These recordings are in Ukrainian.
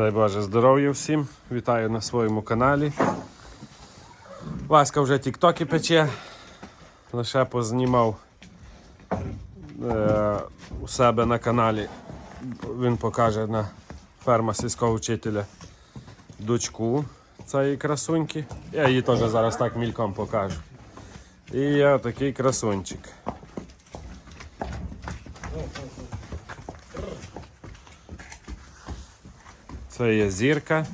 Дай Боже здоров'я всім. Вітаю на своєму каналі. Васька вже тіктоки пече. Лише познімав е, у себе на каналі. Він покаже на ферма сільського вчителя дочку цієї красуньки. Я її теж зараз так мільком покажу. І я такий красунчик. Це є зірка.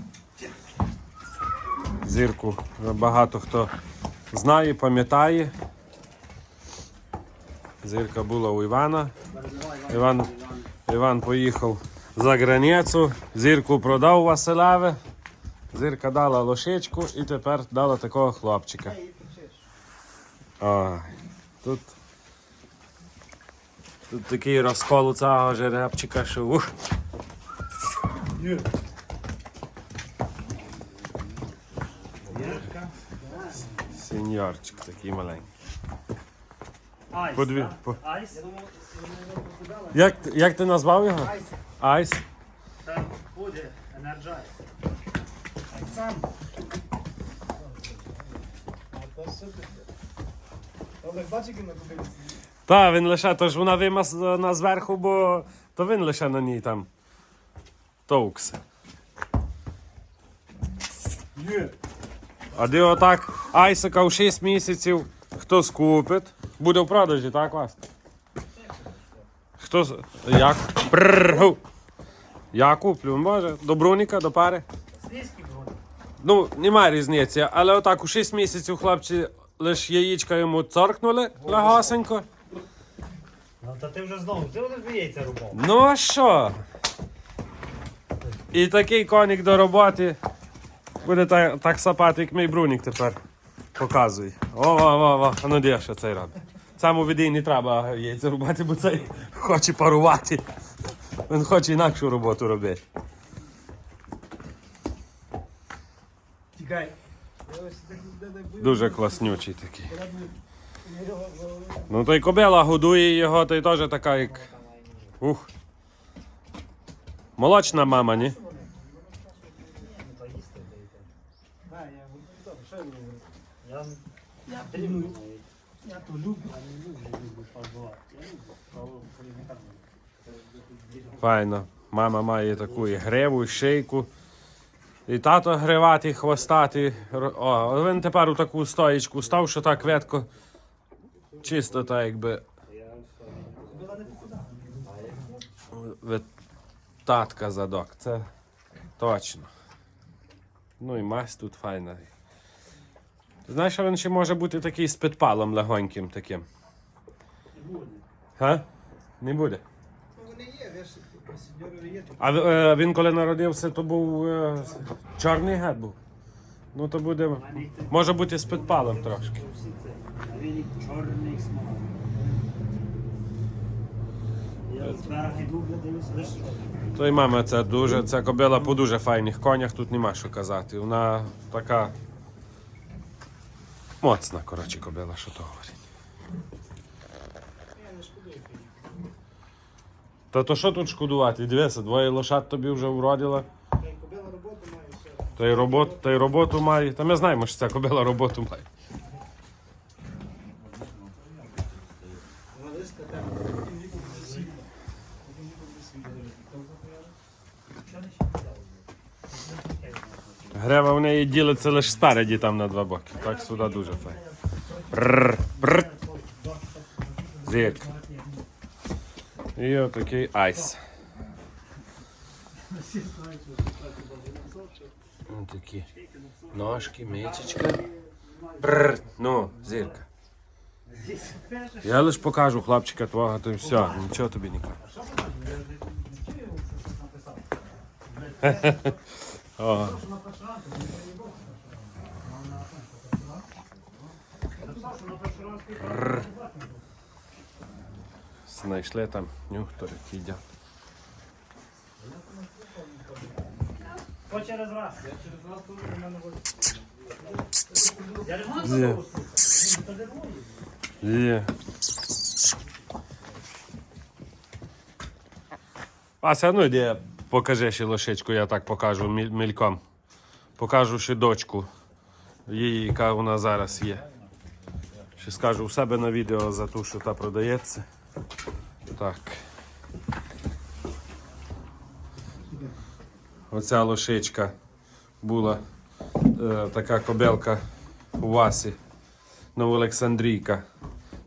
Зірку багато хто знає, пам'ятає. Зірка була у Івана. Іван, Іван поїхав за границю, зірку продав Василеве. Зірка дала лошичку і тепер дала такого хлопчика. Ой, тут, тут такий розкол у цього жеребчика, що ух. Сеньорчик такий маленький. Айс. Подві... так? по- Айс. Як, як ти назвав його? Айс. Це буде Energize. Сам. А то що таке? Олег, бачиш, як він? Та, він лише, то ж вона вимазана зверху, бо то він лише на ній там товкся. Ні. А де отак Айсика в 6 місяців хто скупить? Буде в продажі, так, вас? Хто з- як? Прррргу. Я куплю, може, до Бруніка, до пари. Слизький. Ну, немає різниці, але отак у 6 місяців хлопці лише яєчка йому цоркнули легасенько. Ну то ти вже знову, ти вже яйця рубав. Ну а що? І такий коник до роботи буде так, так сапати, як мій брунік тепер показує. О, о, о, о. А ну де що цей робить? Цьому віді не треба яйця рубати, бо цей хоче парувати. Він хоче інакшу роботу робити. Тікай. Дуже класнючий такий. Ну той кобила годує його, той теж така як. Ух. Молочна мама, ні? Я буду добре, що я буду говорити? Я Я то люблю. навіть. Я то люблю. Я не люблю люблю фарбувати. Я люблю. Але. Файно. Мама має таку і гриву, і шийку. І тато гриватий, хвостатий. Р- О, він тепер у таку стоїчку став, що так ветко. Чисто так якби. Була не покуда. від татка задок. Це точно. Ну і мазь тут файна. Знаєш, що він ще може бути такий з підпалом легоньким таким. Не буде. Га? Не буде. Ну вони є. А е, він коли народився, то був е, чорний гад був. Ну то буде. Може бути з підпалом трошки. А він чорний смак. Я з берега йду, бля, дивлюся, лише що. То й мама, це дуже, ця кобила по дуже файних конях, тут нема що казати. Вона така. Моцна, коротше, кобила, що то говорить. Та то що тут шкодувати? Дивися, двоє лошад тобі вже вродила. Я й роботу. Та й, та й роботу має. Та ми знаємо, що ця кобила роботу має. Грева в неї ділиться лише спереді там на два боки. Так сюди дуже файно. Зірка. І отакий айс. Такі ножки, мичечка. Бррр. Ну, зірка. Я лише покажу хлопчика твого, то й все, нічого тобі не кажу. О. Знайшли там нюхтори їдять. По через раз. Я через раз тут у мене буде. Я ремонт Є. зробив. Та не буде. Є. Вася, ну йди Покажи ще лошичку, я так покажу мільком. Покажу ще дочку. Її, яка вона зараз є. Ще скажу у себе на відео за ту, що та продається. Так. Оця лошичка була е, така кобелка у Васі. Новоолександрійка.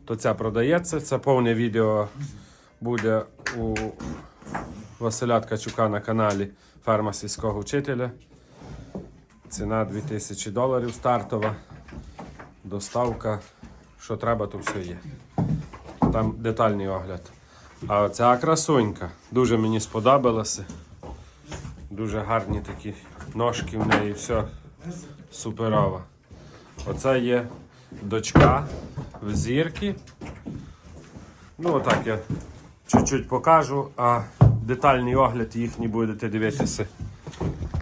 То ця продається. Це повне відео буде у Василя Ткачука на каналі Ферма сільського вчителя. Ціна 2000 доларів стартова. Доставка. Що треба, то все є. Там детальний огляд. А оця красунька дуже мені сподобалася. Дуже гарні такі ножки в неї, все суперова. Оце є дочка в зірки. Ну, отак я чуть-чуть покажу, а детальний огляд їхній будете дивитися.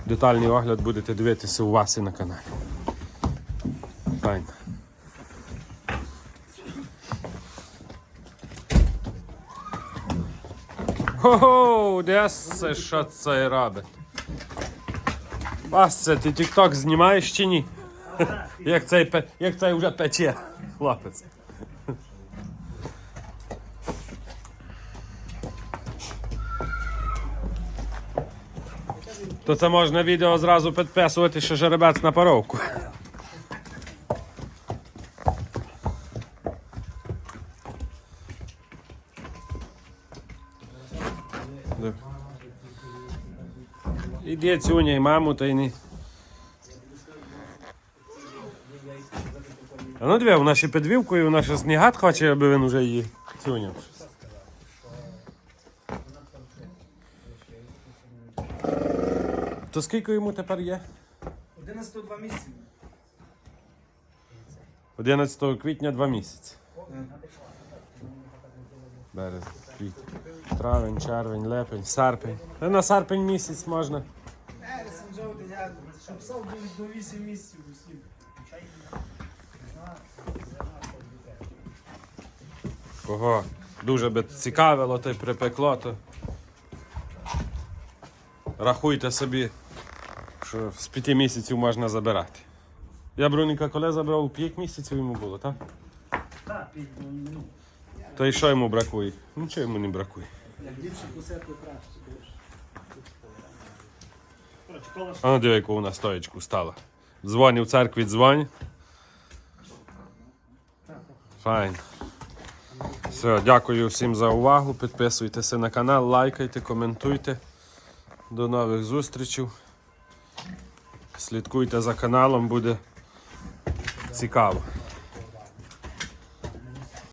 Детальний огляд будете дивитися у вас і на каналі. Файно. Ого, де це що це робить? Вася, ти тік-ток знімаєш чи ні? Як цей, як цей вже пече, хлопець. То це можна відео зразу підписувати, що жеребець на паровку. Іди цюня маму, та й не. А ну диви, вона ще підвівкою, вона ще снігат хоче, аби він уже її цюняв. То скільки йому тепер є? 11 два місяці. 11 квітня два місяці. Березень, квітень, травень, червень, липень, серпень. Та на серпень місяць можна. Вересень, жовтень, я щоб псав до, до 8 місяців усім. Кого дуже би цікавило, то й припекло, то рахуйте собі, що з п'яти місяців можна забирати. Я Бруніка коли забрав, п'ять місяців йому було, так? Так, під ну, То і що йому бракує? Нічого йому не бракує. Як ліпше кусати, краще. А ну диви, яку вона стоечку стала. Дзвоню в церкві, дзвонь. Файн. Все, дякую всім за увагу. Підписуйтеся на канал, лайкайте, коментуйте. До нових зустрічей. Слідкуйте за каналом, буде цікаво.